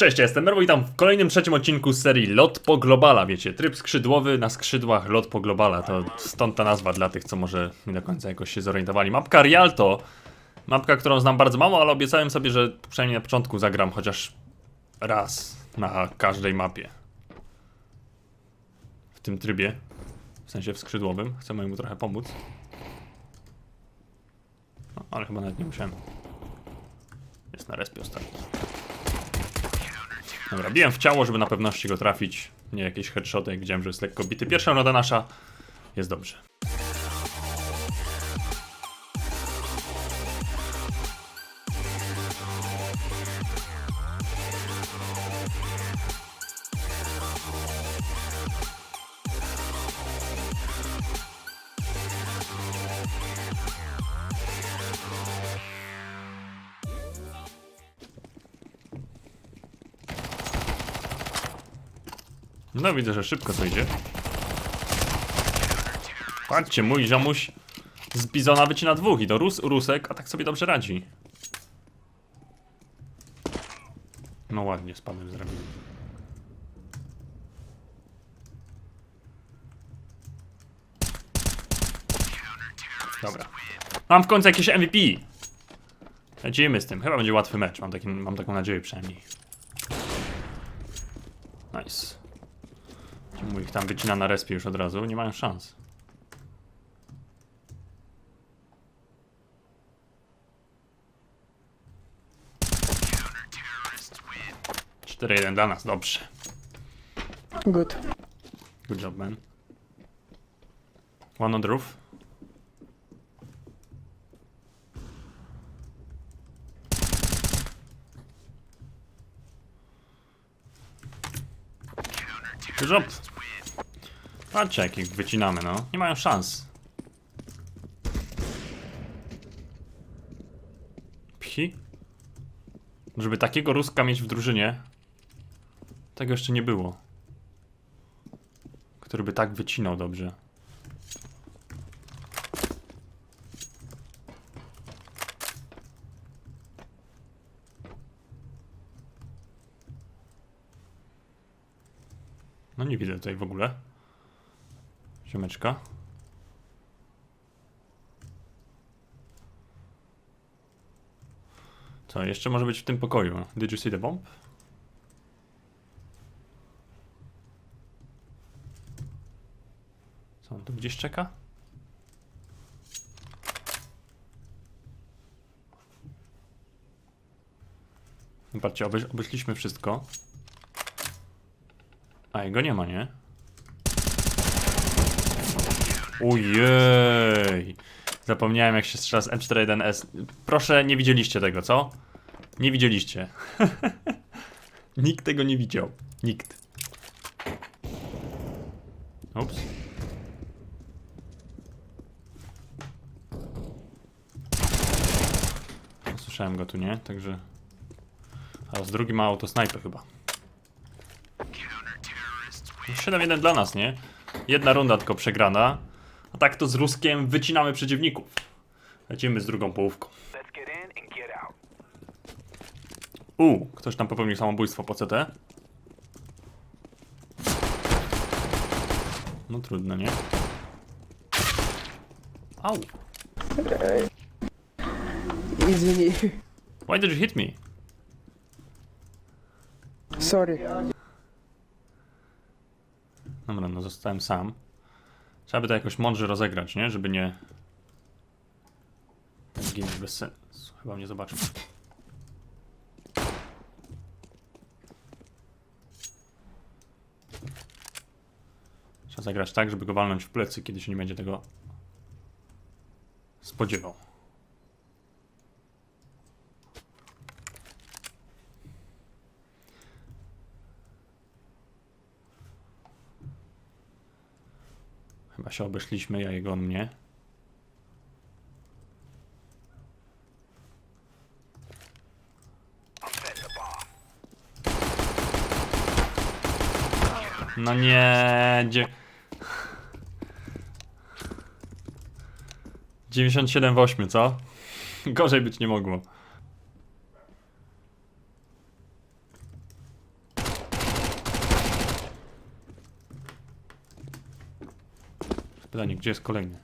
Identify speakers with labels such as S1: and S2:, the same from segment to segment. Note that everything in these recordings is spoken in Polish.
S1: Cześć, ja jestem Merwo i witam w kolejnym trzecim odcinku z serii Lot po Globala, wiecie, tryb skrzydłowy na skrzydłach Lot po Globala, to stąd ta nazwa dla tych, co może nie do końca jakoś się zorientowali. Mapka Rialto, mapka, którą znam bardzo mało, ale obiecałem sobie, że przynajmniej na początku zagram chociaż raz na każdej mapie. W tym trybie, w sensie w skrzydłowym, chcemy mu trochę pomóc. No, ale chyba nawet nie musiałem. Jest na respie ostatni. Dobra, biłem w ciało, żeby na pewności go trafić. Nie jakieś headshoty, jak widziałem, że jest lekko bity. Pierwsza runda nasza. Jest dobrze. No widzę, że szybko to idzie. Patrzcie, mój ziomuś z Bizona wycina dwóch i to Rus, Rusek, a tak sobie dobrze radzi. No ładnie, z drabiny. Dobra. Mam w końcu jakieś MVP. Lecimy z tym. Chyba będzie łatwy mecz. Mam, taki, mam taką nadzieję przynajmniej. Nice. Mu ich tam wycina na respie już od razu, nie mają szans. Cztery jeden dla nas, dobrze.
S2: Good.
S1: Good job, man. One on the roof. Good job. Patrzcie, jak ich wycinamy, no. Nie mają szans. Pchi? Żeby takiego Ruska mieć w drużynie, tego jeszcze nie było. Który by tak wycinał dobrze. No nie widzę tutaj w ogóle. Ziomeczka. Co, jeszcze może być w tym pokoju. Did you see the bomb? Co, on tu gdzieś czeka? Zobaczcie, obeszliśmy wszystko. A jego nie ma, nie? Ojej! Zapomniałem jak się strzela z M41S. Proszę, nie widzieliście tego, co? Nie widzieliście. Nikt tego nie widział. Nikt. Ups. Słyszałem go tu, nie? Także... A z drugi ma autosnajpę chyba. 7-1 dla nas, nie? Jedna runda tylko przegrana. A tak to z Ruskiem wycinamy przeciwników. Lecimy z drugą połówką.
S3: Let's get in and get out.
S1: U, ktoś tam popełnił samobójstwo po CT. No trudno, nie? Au.
S2: Извини.
S1: Why did you hit me?
S2: Sorry.
S1: Dobra, no zostałem sam. Trzeba by to jakoś mądrze rozegrać, nie? Żeby nie... Zginąć bez sensu. Chyba mnie zobaczył. Trzeba zagrać tak, żeby go walnąć w plecy, kiedy się nie będzie tego spodziewał. Chyba się obeszliśmy, ja jego mnie. No nie, dzie... 97 w 8, co? Gorzej być nie mogło. Pytanie, gdzie jest kolejny?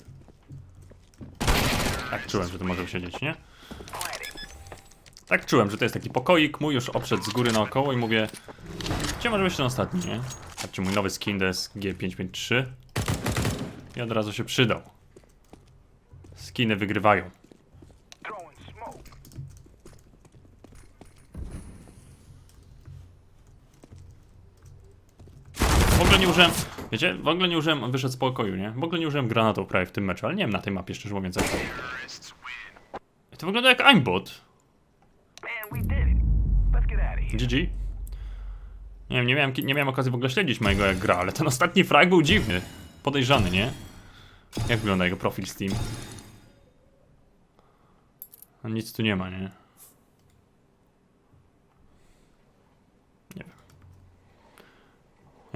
S1: Tak czułem, że to może siedzieć, nie? Tak czułem, że to jest taki pokoik mój, już obszedł z góry naokoło i mówię Gdzie może być ten ostatni, nie? Patrzcie, mój nowy skin to jest G553 I od razu się przydał Skiny wygrywają. W ogóle nie użyłem, wiecie, w ogóle nie użyłem, wyszedł z pokoju, nie? W ogóle nie użyłem granatów prawie w tym meczu, ale nie wiem na tej mapie, szczerze mówiąc, jak to. To wygląda jak aimbot. GG. Nie wiem, nie miałem, nie miałem okazji w ogóle śledzić mojego jak gra, ale ten ostatni frag był dziwny. Podejrzany, nie? Jak wygląda jego profil Steam? No nic tu nie ma? Nie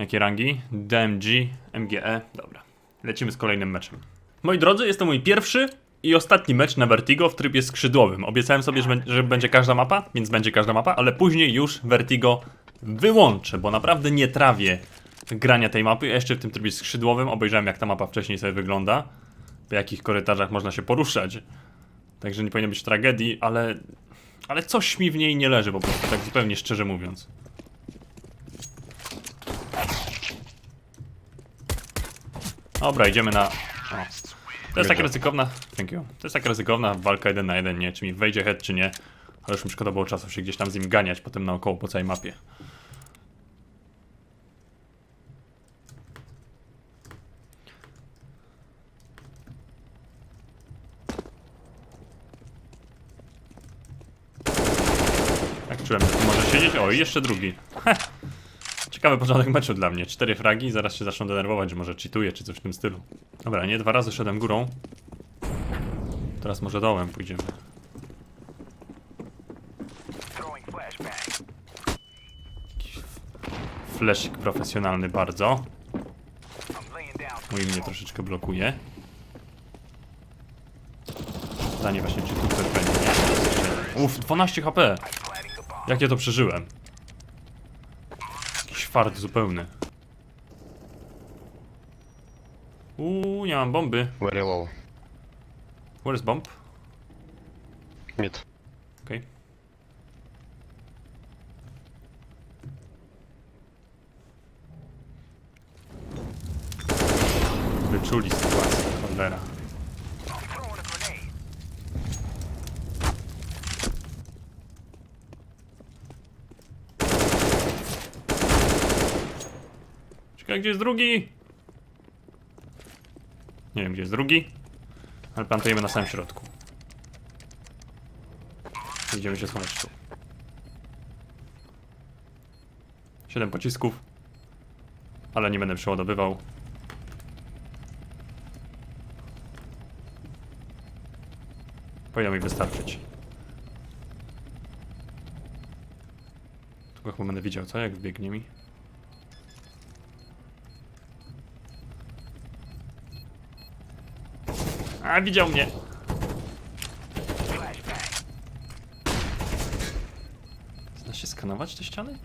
S1: Jakie rangi? DMG, MGE, dobra. Lecimy z kolejnym meczem. Moi drodzy, jest to mój pierwszy i ostatni mecz na Vertigo w trybie skrzydłowym. Obiecałem sobie, że, bę- że będzie każda mapa, więc będzie każda mapa, ale później już Vertigo wyłączę, bo naprawdę nie trawię grania tej mapy. Ja jeszcze w tym trybie skrzydłowym obejrzałem, jak ta mapa wcześniej sobie wygląda, w jakich korytarzach można się poruszać. Także nie powinno być tragedii, ale, ale coś mi w niej nie leży po prostu, tak zupełnie szczerze mówiąc. Dobra, idziemy na... O. To jest taka ryzykowna... Thank you. To jest taka ryzykowna walka jeden na jeden, nie? Czy mi wejdzie head, czy nie. Ale już mi szkoda było czasu się gdzieś tam z nim ganiać potem naokoło po całej mapie. Tak czułem, że tu może siedzieć. O, i jeszcze drugi. Heh. Ciekawy początek meczu dla mnie. Cztery fragi i zaraz się zaczną denerwować, że może cheatuję czy coś w tym stylu. Dobra, nie, dwa razy szedłem górą. Teraz może dołem pójdziemy. Fleszik profesjonalny bardzo. Mój mnie troszeczkę blokuje. Pytanie właśnie, czy tu będzie. Uff, 12 HP! Jak ja to przeżyłem? Fart zupełny. Uuu, nie mam bomby.
S4: Very low.
S1: Where is bomb?
S4: Mid.
S1: Okej. Wyczuli sytuację, cholera.
S3: I'm throwing a grenade.
S1: Czekaj, gdzie jest drugi? Nie wiem, gdzie jest drugi. Ale plantujemy na samym środku. Idziemy się schować tu. Siedem pocisków. Ale nie będę przeładowywał. Powinno mi wystarczyć. Tylko chyba będę widział, co? Jak wbiegnie mi. A, widział mnie. Da się skanować te ściany?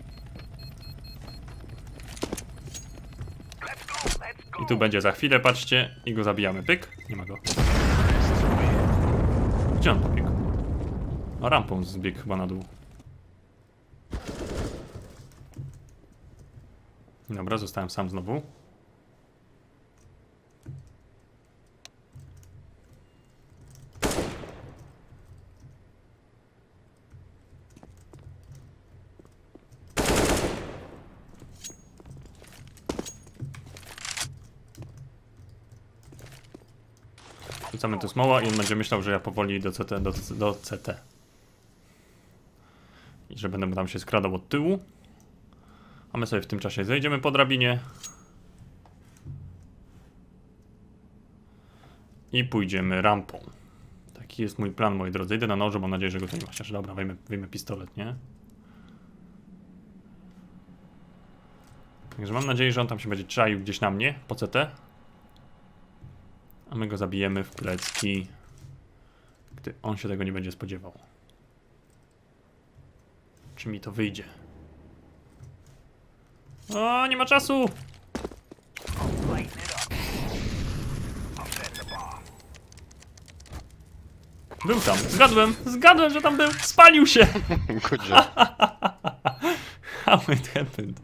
S1: I tu będzie za chwilę, patrzcie, i go zabijamy. Pyk, nie ma go. Gdzie on pobiegł? A rampą zbiegł chyba na dół. Dobra, zostałem sam znowu. Rzucamy tu smoła i on będzie myślał, że ja powoli do CT, do, do CT. I że będę tam się skradał od tyłu. A my sobie w tym czasie zejdziemy po drabinie. I pójdziemy rampą. Taki jest mój plan, moi drodzy. Idę na noże, mam nadzieję, że go tu nie ma. Chociaż dobra, wyjmę, wyjmę pistolet, nie? Także mam nadzieję, że on tam się będzie czaił gdzieś na mnie, po CT. My go zabijemy w plecki, gdy on się tego nie będzie spodziewał. Czy mi to wyjdzie? O, nie ma czasu! Był tam, zgadłem, zgadłem, że tam był, spalił się!
S4: Good job.
S1: How it happened?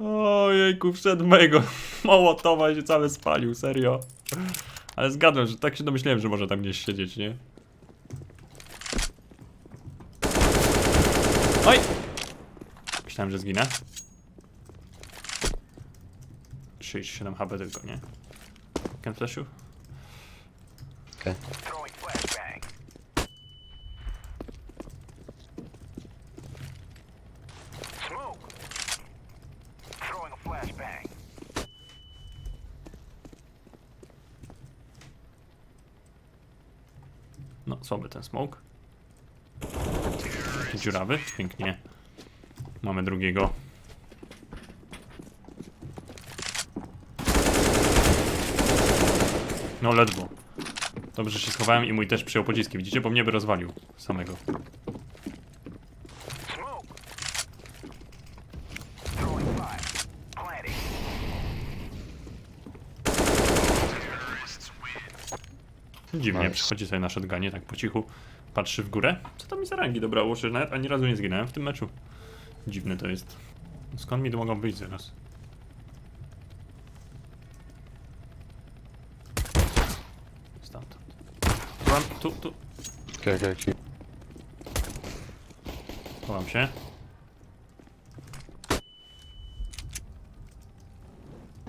S1: Ojejku, wszedł mojego Mołotowa i się cały spalił, serio. Ale zgadłem, że tak się domyślałem, że może tam gdzieś siedzieć, nie? Oj! Myślałem, że zginę. 37 HP tylko, nie? Can flashu?
S4: Okay.
S3: Throwing flashbang. Smoke. Throwing a flashbang.
S1: No, słaby ten smoke. Dziurawy, pięknie. Mamy drugiego. No ledwo. Dobrze się schowałem i mój też przyjął pociski, widzicie? Bo mnie by rozwalił samego. Dziwnie,
S4: Nice.
S1: przychodzi sobie na shotgunie tak po cichu, patrzy w górę. Co to mi za rangi dobrało, że nawet ani razu nie zginąłem w tym meczu. Dziwne to jest. Skąd mi tu mogą być zaraz? Stamtąd. Run, tu, tu.
S4: Okay, okay, okay.
S1: Chowam się.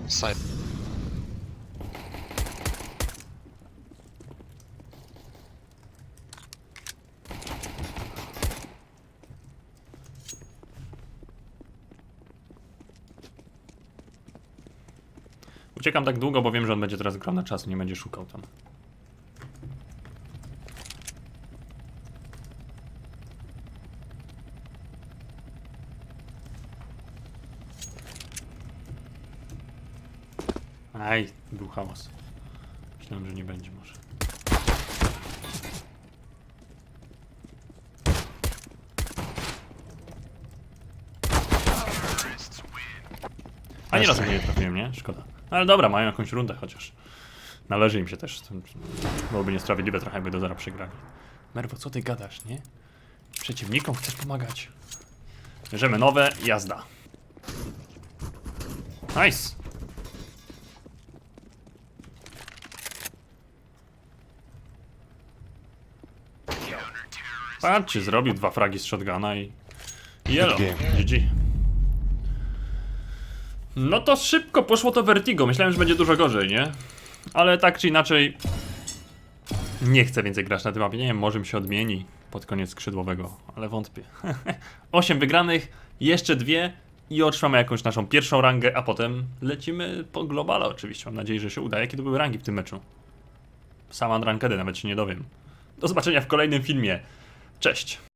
S4: Side.
S1: Uciekam tak długo, bo wiem, że on będzie teraz grał na czas, nie będzie szukał tam. Aj, był hałas. Myślałem, że nie będzie może. A nie razu mnie nie trafiłem, nie? Szkoda. Ale dobra, mają jakąś rundę chociaż. Należy im się też. Byłoby niesprawiedliwe trochę, jakby do zera przegrali. Merwo, co ty gadasz, nie? Przeciwnikom chcesz pomagać. Bierzemy nowe, jazda. Nice. Patrzcie, zrobił dwa fragi z shotguna i... Yellow. GG. No to szybko poszło to Vertigo. Myślałem, że będzie dużo gorzej, nie? Ale tak czy inaczej... Nie chcę więcej grać na tym mapie. Nie wiem, może mi się odmieni pod koniec skrzydłowego, ale wątpię. 8 wygranych, jeszcze dwie i otrzymamy jakąś naszą pierwszą rangę, a potem lecimy po globale oczywiście. Mam nadzieję, że się uda. Jakie to były rangi w tym meczu? Sama rankedy, nawet się nie dowiem. Do zobaczenia w kolejnym filmie. Cześć!